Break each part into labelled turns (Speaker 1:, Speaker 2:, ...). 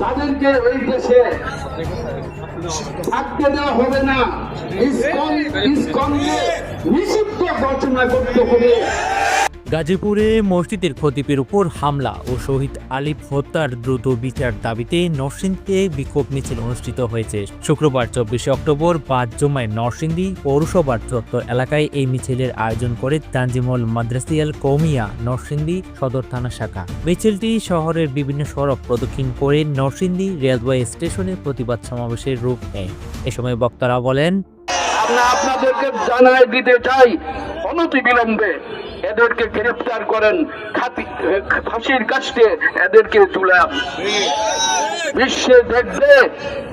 Speaker 1: তাদেরকে এই দেশে থাকতে দেওয়া হবে না। ইসকন ইসকনকে নিষিদ্ধ ঘোষণা করতে হবে।
Speaker 2: গাজীপুরে মসজিদের খতিবের উপর হামলা ও শহীদ আলিফ হত্যার দ্রুত বিচার দাবিতে নরসিংদীতে বিক্ষোভ মিছিল অনুষ্ঠিত হয়েছে। শুক্রবার চব্বিশে অক্টোবর পাঁচ জমায় নরসিংদী পৌরসভার চত্বর এলাকায় এই মিছিলের আয়োজন করে তানজিমুল মাদ্রাসিয়াল কৌমিয়া নরসিংদী সদর থানা শাখা। মিছিলটি শহরের বিভিন্ন সড়ক প্রদক্ষিণ করে নরসিংদী রেলওয়ে স্টেশনে প্রতিবাদ সমাবেশের রূপ নেয়। এ সময় বক্তারা বলেন
Speaker 1: আমরা আপনাদেরকে জানাই দিতে চাই, অনতি বিলম্বে এদেরকে গ্রেফতার করেন ফাঁসির কাছে এদেরকে তুলাম। বিশ্বে দেখবে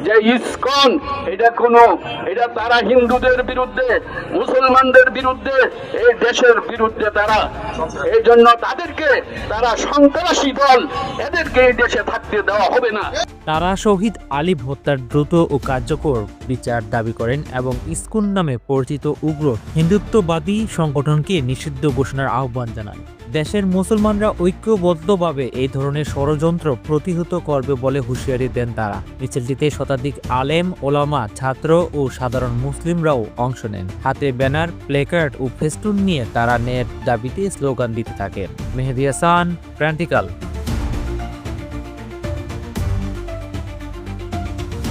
Speaker 1: যে ইসকন, এটা কোনো, এটা তারা হিন্দুদের বিরুদ্ধে, মুসলমানদের বিরুদ্ধে, এই দেশের বিরুদ্ধে তারা। এই জন্য তাদেরকে, তারা সন্ত্রাসী দল, এদেরকে এই দেশে থাকতে দেওয়া হবে না।
Speaker 2: তারা শহীদ আলিফ হত্যার দ্রুত ও কার্যকর বিচার দাবি করেন এবং ইস্কুন নামে পরিচিত উগ্র হিন্দুত্ববাদী সংগঠনকে নিষিদ্ধ ঘোষণার আহ্বান জানান। দেশের মুসলমানরা ঐক্যবদ্ধভাবে এই ধরনের ষড়যন্ত্র প্রতিহত করবে বলে হুঁশিয়ারি দেন তারা। মিছিলটিতে শতাধিক আলেম, ওলামা, ছাত্র ও সাধারণ মুসলিমরাও অংশ নেন। হাতে ব্যানার, প্লেকার্ড ও ফেস্টুন নিয়ে তারা ন্যায়ের দাবিতে স্লোগান দিতে থাকেন। মেহেদি হাসান